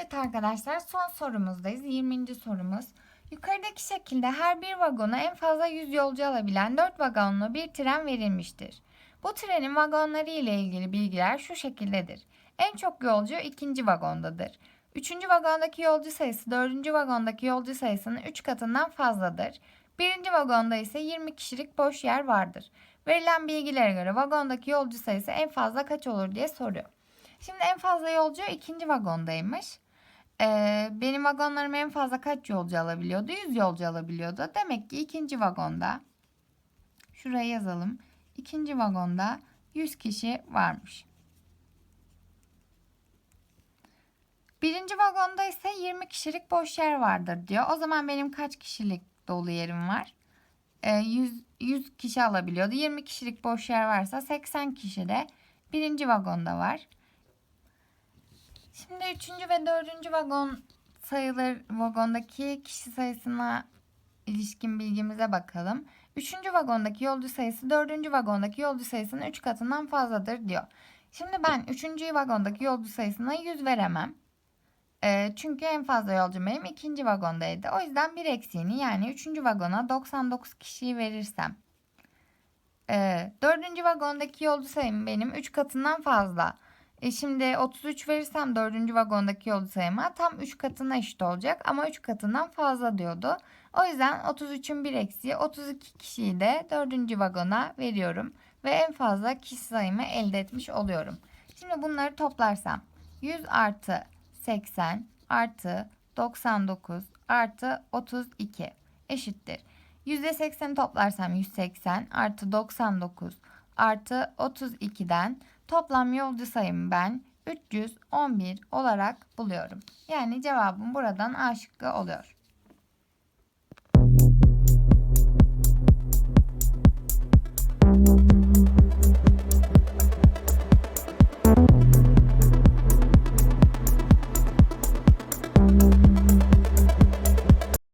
Evet arkadaşlar son sorumuzdayız. 20. sorumuz. Yukarıdaki şekilde her bir vagona en fazla 100 yolcu alabilen 4 vagonlu bir tren verilmiştir. Bu trenin vagonları ile ilgili bilgiler şu şekildedir. En çok yolcu ikinci vagondadır. Üçüncü vagondaki yolcu sayısı dördüncü vagondaki yolcu sayısının 3 katından fazladır. Birinci vagonda ise 20 kişilik boş yer vardır. Verilen bilgilere göre vagondaki yolcu sayısı en fazla kaç olur diye soruyor. Şimdi en fazla yolcu ikinci vagondaymış. Ee, benim vagonlarım en fazla kaç yolcu alabiliyordu? 100 yolcu alabiliyordu. Demek ki ikinci vagonda şuraya yazalım. İkinci vagonda 100 kişi varmış. Birinci vagonda ise 20 kişilik boş yer vardır diyor. O zaman benim kaç kişilik dolu yerim var? Ee, 100, 100 kişi alabiliyordu. 20 kişilik boş yer varsa 80 kişi de birinci vagonda var. Şimdi üçüncü ve dördüncü vagon sayıları vagondaki kişi sayısına ilişkin bilgimize bakalım. Üçüncü vagondaki yolcu sayısı dördüncü vagondaki yolcu sayısının üç katından fazladır diyor. Şimdi ben üçüncü vagondaki yolcu sayısına 100 veremem. Ee, çünkü en fazla yolcu benim ikinci vagondaydı. O yüzden bir eksiğini yani üçüncü vagona 99 kişiyi verirsem. Ee, dördüncü vagondaki yolcu sayım benim 3 katından fazla. E şimdi 33 verirsem 4. vagondaki yolcu sayıma tam 3 katına eşit olacak ama 3 katından fazla diyordu. O yüzden 33'ün bir eksiği 32 kişiyi de 4. vagona veriyorum ve en fazla kişi sayımı elde etmiş oluyorum. Şimdi bunları toplarsam 100 artı 80 artı 99 artı 32 eşittir. %80'i toplarsam 180 artı 99 artı 32'den toplam yolcu sayımı ben 311 olarak buluyorum. Yani cevabım buradan A şıkkı oluyor.